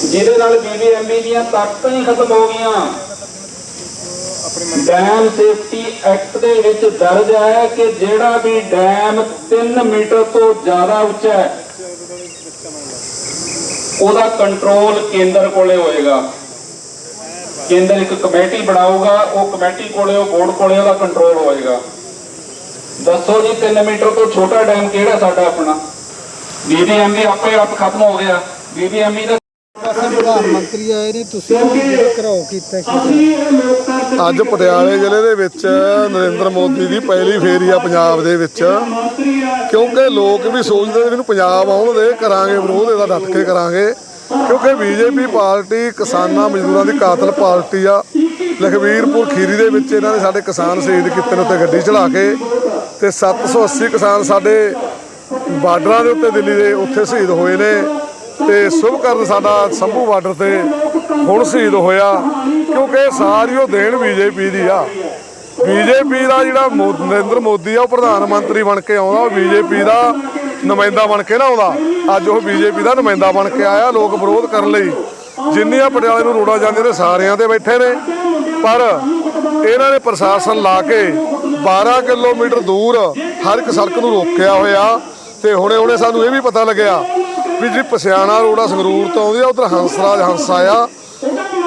ਜਿਹਦੇ ਨਾਲ ਬੀਬੀਐਮਬੀ ਦੀਆਂ ਤਾਕਤਾਂ ਹੀ ਖਤਮ ਹੋ ਗਈਆਂ। ਡੈਮ ਸੇਫਟੀ ਐਕਟ ਦੇ ਵਿੱਚ ਦਰਜ ਹੈ ਕਿ ਜਿਹੜਾ ਵੀ ਡੈਮ 3 ਮੀਟਰ ਤੋਂ ਜ਼ਿਆਦਾ ਉੱਚਾ ਹੈ, ਉਹਦਾ ਕੰਟਰੋਲ ਕੇਂਦਰ ਕੋਲੇ ਹੋਏਗਾ। ਕੇਂਦਰ ਇੱਕ ਕਮੇਟੀ ਬਣਾਊਗਾ, ਉਹ ਕਮੇਟੀ ਕੋਲੇ, ਉਹ ਬੋਰਡ ਕੋਲੇ ਉਹਦਾ ਕੰਟਰੋਲ ਹੋਏਗਾ। ਦੱਸੋ ਜੀ 3 ਮੀਟਰ ਤੋਂ ਛੋਟਾ ਡੈਮ ਕਿਹੜਾ ਸਾਡਾ ਆਪਣਾ? ਬੀਬੀਐਮਬੀ ਆਪੇ ਆਪ ਖਤਮ ਹੋ ਗਿਆ। ਬੀਬੀਐਮਬੀ ਦਾ ਪ੍ਰਧਾਨ ਮੰਤਰੀ ਆਏ ਨੇ ਤੁਸੀਂ ਘਰਾਓ ਕੀਤਾ ਕਿ ਅਸੀਂ ਇਹ ਲੋਕਤੰਤਰ ਅੱਜ ਪਟਿਆਲੇ ਜ਼ਿਲ੍ਹੇ ਦੇ ਵਿੱਚ ਨਰਿੰਦਰ ਮੋਦੀ ਦੀ ਪਹਿਲੀ ਫੇਰੀ ਆ ਪੰਜਾਬ ਦੇ ਵਿੱਚ। ਕਿਉਂਕਿ ਲੋਕ ਵੀ ਸੋਚਦੇ ਨੇ ਇਹਨੂੰ ਪੰਜਾਬ ਆਉਣ ਦੇ ਕਰਾਂਗੇ ਵਿਰੋਧ ਇਹਦਾ ਡਟ ਕੇ ਕਰਾਂਗੇ। ਕਿਉਂਕਿ ਬੀਜੇਪੀ ਪਾਰਟੀ ਕਿਸਾਨਾਂ ਮਜ਼ਦੂਰਾਂ ਦੀ ਕਾਤਲ ਪਾਰਟੀ ਆ। ਲਖਵੀਰਪੁਰ ਖੀਰੀ ਦੇ ਵਿੱਚ ਇਹਨਾਂ ਨੇ ਸਾਡੇ ਕਿਸਾਨ ਸ਼ਹੀਦ ਕੀਤੇ ਨੇ ਉੱਤੇ ਗੱਡੀ ਚੜਾ ਕੇ। ਤੇ 780 ਕਿਸਾਨ ਸਾਡੇ ਬਾਰਡਰਾਂ ਦੇ ਉੱਤੇ ਦਿੱਲੀ ਦੇ ਉੱਥੇ ਸ਼ਹੀਦ ਹੋਏ ਨੇ ਤੇ ਸੁਭਕਰਨ ਸਾਡਾ ਸੰਭੂ ਬਾਰਡਰ ਤੇ ਹੁਣ ਸ਼ਹੀਦ ਹੋਇਆ, ਕਿਉਂਕਿ ਸਾਰੀ ਉਹ ਦੇਣ ਬੀਜੇਪੀ ਦੀ ਆ। ਬੀਜੇਪੀ ਦਾ ਜਿਹੜਾ ਮੋ- ਨਰਿੰਦਰ ਮੋਦੀ ਆ, ਉਹ ਪ੍ਰਧਾਨ ਮੰਤਰੀ ਬਣ ਕੇ ਆਉਂਦਾ, ਉਹ ਬੀਜੇਪੀ ਦਾ ਨੁਮਾਇੰਦਾ ਬਣ ਕੇ ਨਾ ਆਉਂਦਾ। ਅੱਜ ਉਹ ਬੀਜੇਪੀ ਦਾ ਨੁਮਾਇੰਦਾ ਬਣ ਕੇ ਆਇਆ, ਲੋਕ ਵਿਰੋਧ ਕਰਨ ਲਈ। ਜਿੰਨੀਆਂ ਪਟਿਆਲੇ ਨੂੰ ਰੋੜਾ ਜਾਂਦੇ ਨੇ, ਸਾਰਿਆਂ ਤੇ ਬੈਠੇ ਨੇ। ਪਰ ਇਹਨਾਂ ਨੇ ਪ੍ਰਸ਼ਾਸਨ ਲਾ ਕੇ 12 ਕਿਲੋਮੀਟਰ ਦੂਰ ਹਰ ਇੱਕ ਸੜਕ ਨੂੰ ਰੋਕਿਆ ਹੋਇਆ ਤੇ ਹੁਣੇ ਹੁਣੇ ਸਾਨੂੰ ਇਹ ਵੀ ਪਤਾ ਲੱਗਿਆ ਵੀ ਜਿਹੜੀ ਪਸਿਆਣਾ ਰੋਡ ਆ, ਸੰਗਰੂਰ ਤੋਂ ਆਉਂਦੀ ਆ, ਉਧਰ ਹੰਸਰਾਜ ਹੰਸ ਆਇਆ।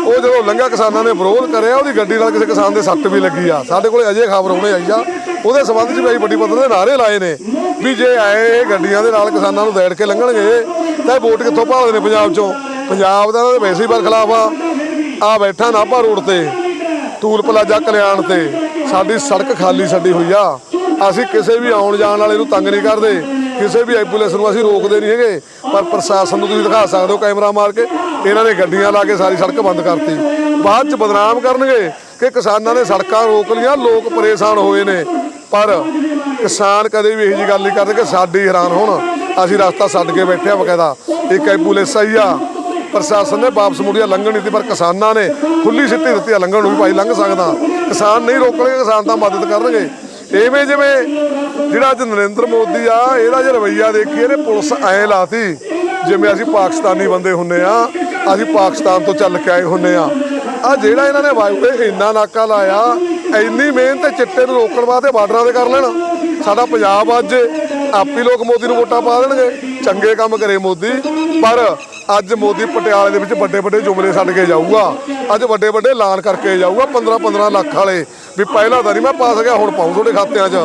ਉਹ ਜਦੋਂ ਲੰਘਿਆ ਕਿਸਾਨਾਂ ਨੇ ਵਿਰੋਧ ਕਰਿਆ, ਉਹਦੀ ਗੱਡੀ ਨਾਲ ਕਿਸੇ ਕਿਸਾਨ ਦੇ ਸੱਟ ਵੀ ਲੱਗੀ ਆ। ਸਾਡੇ ਕੋਲੇ ਅਜੇ ਖਬਰ ਹੁਣੇ ਆਈ ਆ। ਉਹਦੇ ਸਬੰਧ 'ਚ ਵੀ ਅਸੀਂ ਵੱਡੀ ਪੱਧਰ ਦੇ ਨਾਰੇ ਲਾਏ ਨੇ ਵੀ ਜੇ ਆਏ ਇਹ ਗੱਡੀਆਂ ਦੇ ਨਾਲ ਕਿਸਾਨਾਂ ਨੂੰ ਦੇੜ ਕੇ ਲੰਘਣਗੇ, ਤਾਂ ਇਹ ਵੋਟ ਕਿੱਥੋਂ ਭਾਲਦੇ ਨੇ ਪੰਜਾਬ 'ਚੋਂ? ਪੰਜਾਬ ਦਾ ਇਹਨਾਂ ਦੇ ਵੈਸੇ ਹੀ ਬਰਖਲਾਫ ਆ। ਆ ਬੈਠਾ ਨਾਭਾ ਰੋਡ ਤੇ ਟੂਲ ਪਲਾਜ਼ਾ ਕਲਿਆਣ ਤੇ। ਸਾਡੀ ਸੜਕ ਖਾਲੀ ਛੱਡੀ ਹੋਈ ਆ। ਅਸੀਂ ਕਿਸੇ ਵੀ ਆਉਣ ਜਾਣ ਵਾਲੇ ਨੂੰ ਤੰਗ ਨਹੀਂ ਕਰਦੇ। ਕਿਸੇ ਵੀ ਐਂਬੂਲੈਂਸ ਨੂੰ ਅਸੀਂ ਰੋਕਦੇ ਨਹੀਂ ਹੈਗੇ। ਪਰ ਪ੍ਰਸ਼ਾਸਨ ਨੂੰ ਤੁਸੀਂ ਦਿਖਾ ਸਕਦੇ ਹੋ ਕੈਮਰਾ ਮਾਰ ਕੇ। ਇਹਨਾਂ ਨੇ ਗੱਡੀਆਂ ਲਾ ਕੇ ਸਾਰੀ ਸੜਕ ਬੰਦ ਕਰਤੀ। ਬਾਅਦ ਚ ਬਦਨਾਮ ਕਰਨਗੇ ਕਿ ਕਿਸਾਨਾਂ ਨੇ ਸੜਕਾਂ ਰੋਕ ਲਈਆਂ। ਲੋਕ ਪਰੇਸ਼ਾਨ ਹੋਏ ਨੇ। ਪਰ ਕਿਸਾਨ ਕਦੇ ਵੀ ਇਹੋ ਜੀ ਗੱਲ ਨਹੀਂ ਕਰਦੇ ਕਿ ਸਾਡੇ ਹੈਰਾਨ ਹੋਣ। ਅਸੀਂ ਰਸਤਾ ਛੱਡ ਕੇ ਬੈਠੇ ਆ ਬਕਾਇਦਾ। ਇੱਕ ਐਂਬੂਲੈਂਸ ਆਈ ਆ। ਪ੍ਰਸ਼ਾਸਨ ਨੇ ਵਾਪਸ ਮੁੜੀਆਂ ਲੰਘਣ ਨਹੀਂ ਦਿੱਤੀ, ਪਰ ਕਿਸਾਨਾਂ ਨੇ ਖੁੱਲੀ ਸਿੱਟੀ ਦਿੱਤੀ ਲੰਘਣ ਨੂੰ ਵੀ ਭਾਈ ਲੰਘ ਸਕਦਾ। ਕਿਸਾਨ ਨਹੀਂ ਰੋਕਣਗੇ, ਕਿਸਾਨ ਤਾਂ ਮਦਦ ਕਰਨਗੇ। ਐਵੇਂ ਜਿਵੇਂ ਜਿਹੜਾ ਅੱਜ ਨਰਿੰਦਰ ਮੋਦੀ ਆ, ਇਹਦਾ ਜੇ ਰਵਈਆ ਦੇਖੀਏ ਨੇ ਪੁਲਿਸ ਐ ਲਾਤੀ, ਜਿਵੇਂ ਅਸੀਂ ਪਾਕਿਸਤਾਨੀ ਬੰਦੇ ਹੁੰਨੇ ਆ, ਅਸੀਂ ਪਾਕਿਸਤਾਨ ਤੋਂ ਚੱਲ ਕੇ ਆਏ ਹੁੰਨੇ ਆ। ਆ ਜਿਹੜਾ ਇਹਨਾਂ ਨੇ ਵਾਯੂ ਇੰਨਾ ਨਾਕਾ ਲਾਇਆ, ਇੰਨੀ ਮਿਹਨਤ ਚਿੱਟੇ ਨੂੰ ਰੋਕਣ ਵਾਸਤੇ ਬਾਰਡਰਾਂ ਤੇ ਕਰ ਲੈਣਾ। ਸਾਡਾ ਪੰਜਾਬ ਅੱਜ, ਆਪੀ ਲੋਕ ਮੋਦੀ ਨੂੰ ਵੋਟਾਂ ਪਾ ਦੇਣਗੇ, ਚੰਗੇ ਕੰਮ ਕਰੇ ਮੋਦੀ, ਪਰ ਅੱਜ ਮੋਦੀ ਪਟਿਆਲੇ ਦੇ ਵਿੱਚ ਵੱਡੇ ਵੱਡੇ ਜੁਮਲੇ ਛੱਡ ਕੇ ਜਾਊਗਾ। ਅੱਜ ਵੱਡੇ ਵੱਡੇ ਐਲਾਨ ਕਰਕੇ ਜਾਊਗਾ 15 15 ਲੱਖ ਵਾਲੇ। ਵੀ ਪਹਿਲਾਂ ਤਾਂ ਨਹੀਂ ਮੈਂ ਪਾ ਸਕਿਆ, ਹੁਣ ਪਾਉਂ ਤੁਹਾਡੇ ਖਾਤਿਆਂ 'ਚ।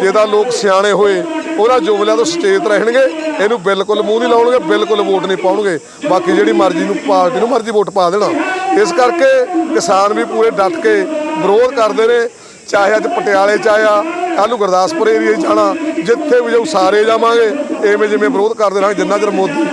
ਜੇ ਲੋਕ ਸਿਆਣੇ ਹੋਏ ਉਹਨਾਂ ਜੁਮਲਿਆਂ ਤੋਂ ਸਚੇਤ ਰਹਿਣਗੇ, ਇਹਨੂੰ ਬਿਲਕੁਲ ਮੂੰਹ ਨਹੀਂ ਲਾਉਣਗੇ, ਬਿਲਕੁਲ ਵੋਟ ਨਹੀਂ ਪਾਉਣਗੇ। ਬਾਕੀ ਜਿਹੜੀ ਮਰਜ਼ੀ ਨੂੰ ਪਾਰਟੀ ਨੂੰ ਮਰਜ਼ੀ ਵੋਟ ਪਾ ਦੇਣਾ। ਇਸ ਕਰਕੇ ਕਿਸਾਨ ਵੀ ਪੂਰੇ ਡਟ ਕੇ ਵਿਰੋਧ ਕਰਦੇ ਨੇ, ਚਾਹੇ ਅੱਜ ਪਟਿਆਲੇ ਚ ਆਇਆ ਕੱਲ੍ਹ ਨੂੰ ਗੁਰਦਾਸਪੁਰ ਏਰੀਆ 'ਚ ਜਾਣਾ ਜਿੱਥੇ ਵੀ ਜਾਊ ਸਾਰੇ ਜਾਵਾਂਗੇ। ਐਵੇਂ ਜਿਵੇਂ ਵਿਰੋਧ ਕਰਦੇ ਰਹਾਂਗੇ ਜਿੰਨਾ ਚਿਰ ਮੋਦੀ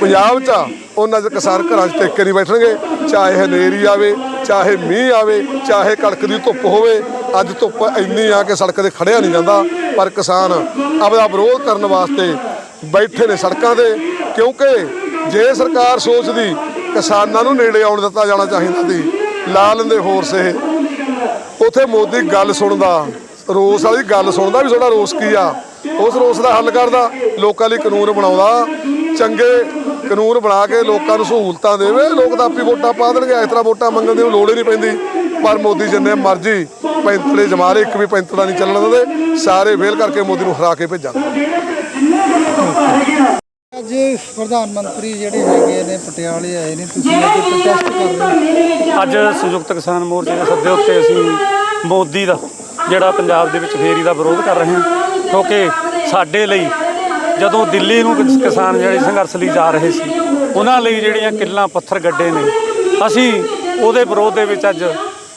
ਪੰਜਾਬ 'ਚ ਆ, ਉਹਨਾਂ ਚਿਰ ਕਿਸਾਨ ਘਰਾਂ 'ਚ ਟੇਕੇ ਨਹੀਂ ਬੈਠਣਗੇ। ਚਾਹੇ ਹਨੇਰੀ ਆਵੇ ਚਾਹੇ ਮੀਂਹ ਆਵੇ ਚਾਹੇ ਕੜਕਦੀ ਧੁੱਪ ਹੋਵੇ ਅੱਜ ਧੁੱਪ ਇੰਨੀ ਆ ਕਿ ਸੜਕ ਤੇ ਖੜਿਆ ਨਹੀਂ ਜਾਂਦਾ। ਪਰ ਕਿਸਾਨ ਆਪਦਾ ਵਿਰੋਧ ਕਰਨ ਵਾਸਤੇ ਬੈਠੇ ਨੇ ਸੜਕਾਂ ਤੇ ਕਿਉਂਕਿ ਜੇ ਸਰਕਾਰ ਸੋਚਦੀ ਕਿਸਾਨਾਂ ਨੂੰ ਨੇੜੇ ਆਉਣ ਦਿੱਤਾ ਜਾਣਾ ਚਾਹੀਦਾ ਸੀ ਲਾ ਲੈਂਦੇ ਹੋਰ ਸੇ ਉਥੇ ਮੋਦੀ ਗੱਲ ਸੁਣਦਾ ਰੋਸ ਵਾਲੀ ਗੱਲ ਸੁਣਦਾ ਵੀ ਤੁਹਾਡਾ ਰੋਸ ਕੀ ਆ? ਉਸ ਰੋਸ ਦਾ ਹੱਲ ਕਰਦਾ। ਲੋਕਾਂ ਲਈ ਕਾਨੂੰਨ ਬਣਾਉਂਦਾ। ਚੰਗੇ ਕਾਨੂੰਨ ਬਣਾ ਕੇ ਲੋਕਾਂ ਨੂੰ ਸਹੂਲਤਾਂ ਦੇਵੇ। ਲੋਕ ਤਾਂ ਆਪੀ ਵੋਟਾਂ ਪਾ ਦੇਣਗੇ। ਇਸ ਤਰ੍ਹਾਂ ਵੋਟਾਂ ਮੰਗਣ ਦੀ ਲੋੜ ਹੀ ਨਹੀਂ ਪੈਂਦੀ। ਪਰ ਮੋਦੀ ਜਿੰਨੇ ਮਰਜ਼ੀ ਪੈਂਤਲੇ ਜਮਾਰੇ ਇੱਕ ਵੀ ਪੈਂਤੜਾ ਨਹੀਂ ਚੱਲਣ ਦਿੰਦੇ। ਸਾਰੇ ਫੇਲ ਕਰਕੇ ਮੋਦੀ ਨੂੰ ਹਰਾ ਕੇ ਭੇਜਾਂਗੇ। ਅੱਜ ਪ੍ਰਧਾਨ ਮੰਤਰੀ ਜਿਹੜੇ ਹੈਗੇ ਨੇ ਪਟਿਆਲੇ ਆਏ ਨੇ। ਤੁਸੀਂ ਅੱਜ ਪ੍ਰੋਟੈਸਟ ਕਰ ਰਹੇ ਹੋ। ਅੱਜ ਸੰਯੁਕਤ ਕਿਸਾਨ ਮੋਰਚੇ ਦੇ ਸੱਦੇ ਉੱਤੇ ਅਸੀਂ ਮੋਦੀ ਦਾ ਜਿਹੜਾ ਪੰਜਾਬ ਦੇ ਵਿੱਚ ਫੇਰੀ ਦਾ ਵਿਰੋਧ ਕਰ ਰਹੇ ਹਾਂ ਕਿਉਂਕਿ ਸਾਡੇ ਲਈ ਜਦੋਂ ਦਿੱਲੀ ਨੂੰ ਕਿਸਾਨ ਜਿਹੜੇ ਸੰਘਰਸ਼ ਲਈ ਜਾ ਰਹੇ ਸੀ, ਉਹਨਾਂ ਲਈ ਜਿਹੜੀਆਂ ਕਿੱਲਾਂ ਪੱਥਰ ਗੱਡੇ ਨੇ, ਅਸੀਂ ਉਹਦੇ ਵਿਰੋਧ ਦੇ ਵਿੱਚ ਅੱਜ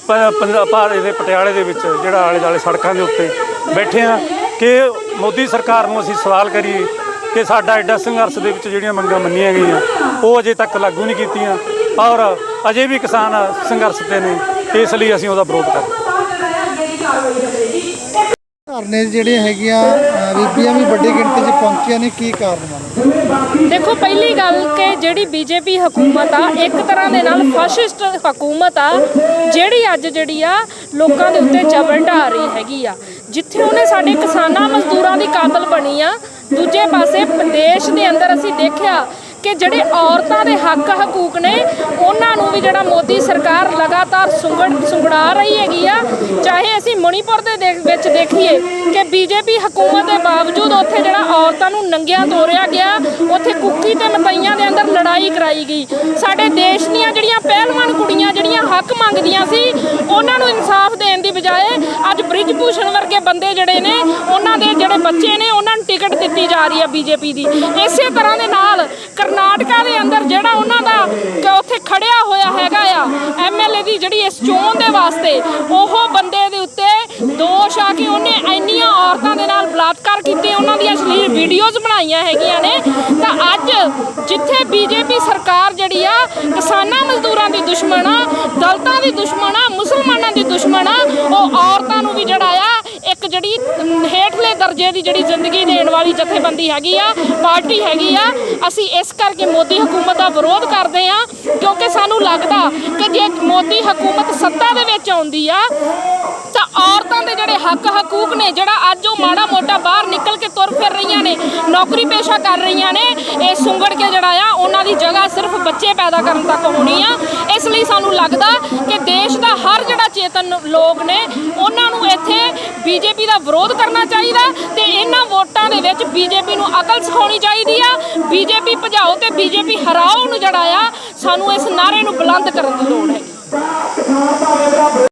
ਪ- ਪੰਜ- ਭਾਰਤ ਦੇ ਪਟਿਆਲੇ ਦੇ ਵਿੱਚ ਜਿਹੜਾ ਆਲੇ ਦੁਆਲੇ ਸੜਕਾਂ ਦੇ ਉੱਤੇ ਬੈਠੇ ਆ ਕਿ ਮੋਦੀ ਸਰਕਾਰ ਨੂੰ ਅਸੀਂ ਸਵਾਲ ਕਰੀਏ ਕਿ ਸਾਡਾ ਐਡਾ ਸੰਘਰਸ਼ ਦੇ ਵਿੱਚ ਜਿਹੜੀਆਂ ਮੰਗਾਂ ਮੰਨੀਆਂ ਗਈਆਂ, ਉਹ ਅਜੇ ਤੱਕ ਲਾਗੂ ਨਹੀਂ ਕੀਤੀਆਂ ਔਰ ਅਜੇ ਵੀ ਕਿਸਾਨ ਸੰਘਰਸ਼ ਤੇ ਨੇ, ਇਸ ਲਈ ਅਸੀਂ ਉਹਦਾ ਵਿਰੋਧ ਕਰਦੇ ਧਰਨੇ 'ਚ ਜਿਹੜੀਆਂ ਹੈਗੀਆਂ ਬੀਬੀਆਂ ਵੀ ਵੱਡੀ ਗਿਣਤੀ 'ਚ ਪਹੁੰਚੀਆਂ ਨੇ, ਕੀ ਕਾਰਨ ਮੰਨਦੇ ਦੇਖੋ, ਪਹਿਲੀ ਗੱਲ ਕਿ ਜਿਹੜੀ ਬੀਜੇਪੀ ਹਕੂਮਤ ਆ, ਇੱਕ ਤਰ੍ਹਾਂ ਦੇ ਨਾਲ ਫਾਸ਼ਿਸਟ ਹਕੂਮਤ ਆ, ਜਿਹੜੀ ਅੱਜ ਜਿਹੜੀ ਆ, ਲੋਕਾਂ ਦੇ ਉੱਤੇ ਜ਼ਬਰ ਢਾ ਰਹੀ ਹੈਗੀ ਆ। ਜਿੱਥੇ ਉਹਨੇ ਸਾਡੇ ਕਿਸਾਨਾਂ ਮਜ਼ਦੂਰਾਂ ਦੀ ਕਾਤਲ ਬਣੀ ਆ, ਦੂਜੇ ਪਾਸੇ ਦੇਸ਼ ਦੇ ਅੰਦਰ ਅਸੀਂ ਦੇਖਿਆ ਕਿ ਜਿਹੜੇ ਔਰਤਾਂ ਦੇ ਹੱਕ ਹਕੂਕ ਨੇ ਉਹਨਾਂ ਜਿਹੜਾ ਮੋਦੀ ਸਰਕਾਰ ਲਗਾਤਾਰ ਸੁੰਗੜ ਸੁੰਗੜਾ ਰਹੀ ਹੈਗੀ ਆ, ਚਾਹੇ ਅਸੀਂ ਮਣੀਪੁਰ ਦੇ ਵਿੱਚ ਦੇਖੀਏ ਕਿ ਬੀਜੇਪੀ ਹਕੂਮਤ ਦੇ ਬਾਵਜੂਦ ਉੱਥੇ ਜਿਹੜਾ ਔਰਤਾਂ ਨੂੰ ਨੰਗਿਆਂ ਤੋਰਿਆ ਗਿਆ, ਉੱਥੇ ਕੁੱਕੀ ਤੇ ਮਤਈਆਂ ਦੇ ਅੰਦਰ ਲੜਾਈ ਕਰਾਈ ਗਈ। ਸਾਡੇ ਦੇਸ਼ ਦੀਆਂ ਜਿਹੜੀਆਂ ਪਹਿਲਵਾਨ ਕੁੜੀਆਂ, ਜਿਹੜੀਆਂ ਹੱਕ ਮੰਗਦੀਆਂ ਸੀ, ਉਹਨਾਂ ਨੂੰ ਇਨਸਾਫ ਦੇਣ ਦੀ ਬਜਾਏ ਅੱਜ ਬ੍ਰਿਜ ਭੂਸ਼ਣ ਵਰਗੇ ਬੰਦੇ ਜਿਹੜੇ ਨੇ, ਉਹਨਾਂ ਦੇ ਜਿਹੜੇ ਬੱਚੇ ਨੇ, ਉਹਨਾਂ ਨੂੰ ਟਿਕਟ ਦਿੱਤੀ ਜਾ ਰਹੀ ਹੈ ਬੀਜੇਪੀ ਦੀ। ਇਸੇ ਤਰ੍ਹਾਂ ਦੇ ਨਾਲ ਕਰਨਾਟਕਾ ਦੇ ਅੰਦਰ ਜਿਹੜਾ ਉਹਨਾਂ ਦਾ ਕ- ਉੱਥੇ ਖੜਿਆ ਹੋਇਆ ਹੈਗਾ ਆ ਐਮਐਲਏ ਦੀ ਜਿਹੜੀ ਇਸ ਚੋਣ ਦੇ ਵਾਸਤੇ, ਉਹ ਬੰਦੇ ਦੇ ਉੱਤੇ ਦੋਸ਼ ਆ ਕਿ ਉਹਨੇ ਇੰਨੀਆਂ ਔਰਤਾਂ ਦੇ ਨਾਲ ਬਲਾਤਕਾਰ ਕੀਤੇ, ਉਹਨਾਂ ਦੀਆਂ ਅਸ਼ਲੀਲ ਵੀਡੀਓਜ਼ ਬਣਾਈਆਂ ਹੈਗੀਆਂ ਨੇ। ਤਾਂ ਅੱਜ ਜਿੱਥੇ ਬੀਜੇਪੀ ਸਰਕਾਰ ਜਿਹੜੀ ਆ, ਕਿਸਾਨਾਂ ਮਜ਼ਦੂਰਾਂ ਦੀ ਦੁਸ਼ਮਣ ਆ, ਦਲਤਾਂ ਦੀ ਦੁਸ਼ਮਣ ਆ, ਮੁਸਲਮਾਨਾਂ ਦੀ ਦੁਸ਼ਮਣ ਆ, ਉਹ ਔਰਤਾਂ ਨੂੰ ਵੀ ਜਿਹੜਾ ਜਿਹੜੀ ਹੇਠਲੇ ਦਰਜੇ ਦੀ ਜਿਹੜੀ ਜ਼ਿੰਦਗੀ ਦੇਣ ਵਾਲੀ ਜਥੇਬੰਦੀ ਹੈਗੀ ਆ, ਪਾਰਟੀ ਹੈਗੀ ਆ, ਅਸੀਂ ਇਸ ਕਰਕੇ ਮੋਦੀ ਹਕੂਮਤ ਦਾ ਵਿਰੋਧ ਕਰਦੇ ਆ, ਕਿਉਂਕਿ ਸਾਨੂੰ ਲੱਗਦਾ ਕਿ ਜੇ ਮੋਦੀ ਹਕੂਮਤ ਸੱਤਾ ਦੇ ਵਿੱਚ ਆਉਂਦੀ ਆ, ਤਾਂ ਔਰਤਾਂ ਦੇ ਜਿਹੜੇ ਹੱਕ ਹਕੂਕ ਨੇ, ਜਿਹੜਾ ਅੱਜ ਉਹ ਮਾੜਾ ਮੋਟਾ ਬਾਹਰ ਨਿਕਲ ਕੇ ਤੁਰ ਫਿਰ ਰਹੀਆਂ ਨੇ, ਨੌਕਰੀ ਪੇਸ਼ਾ ਕਰ ਰਹੀਆਂ ਨੇ, ਇਹ ਸੁੰਗੜ ਕੇ ਜਿਹੜਾ ਆ, ਉਹਨਾਂ ਦੀ ਜਗ੍ਹਾ ਸਿਰਫ ਬੱਚੇ ਪੈਦਾ ਕਰਨ ਤੱਕ ਹੋਣੀ ਆ। ਇਸ ਲਈ ਸਾਨੂੰ ਲੱਗਦਾ ਕਿ ਦੇਸ਼ ਦਾ ਹਰ ਜਿਹੜਾ ਚੇਤਨ ਲੋਕ ਨੇ, ਉਹਨਾਂ ਨੂੰ ਬੀਜੇਪੀ ਦਾ ਵਿਰੋਧ ਕਰਨਾ ਚਾਹੀਦਾ ਤੇ ਇਹਨਾਂ ਵੋਟਾਂ ਦੇ ਵਿੱਚ ਬੀਜੇਪੀ ਨੂੰ ਅਕਲ ਸਿਖਾਉਣੀ ਚਾਹੀਦੀ ਆ। ਬੀਜੇਪੀ ਭਜਾਓ ਤੇ ਬੀਜੇਪੀ ਹਰਾਓ ਨੂੰ ਜਿਹੜਾ ਆ, ਸਾਨੂੰ ਇਸ ਨਾਰੇ ਨੂੰ ਬੁਲੰਦ ਕਰਨ ਦੀ ਲੋੜ ਹੈ।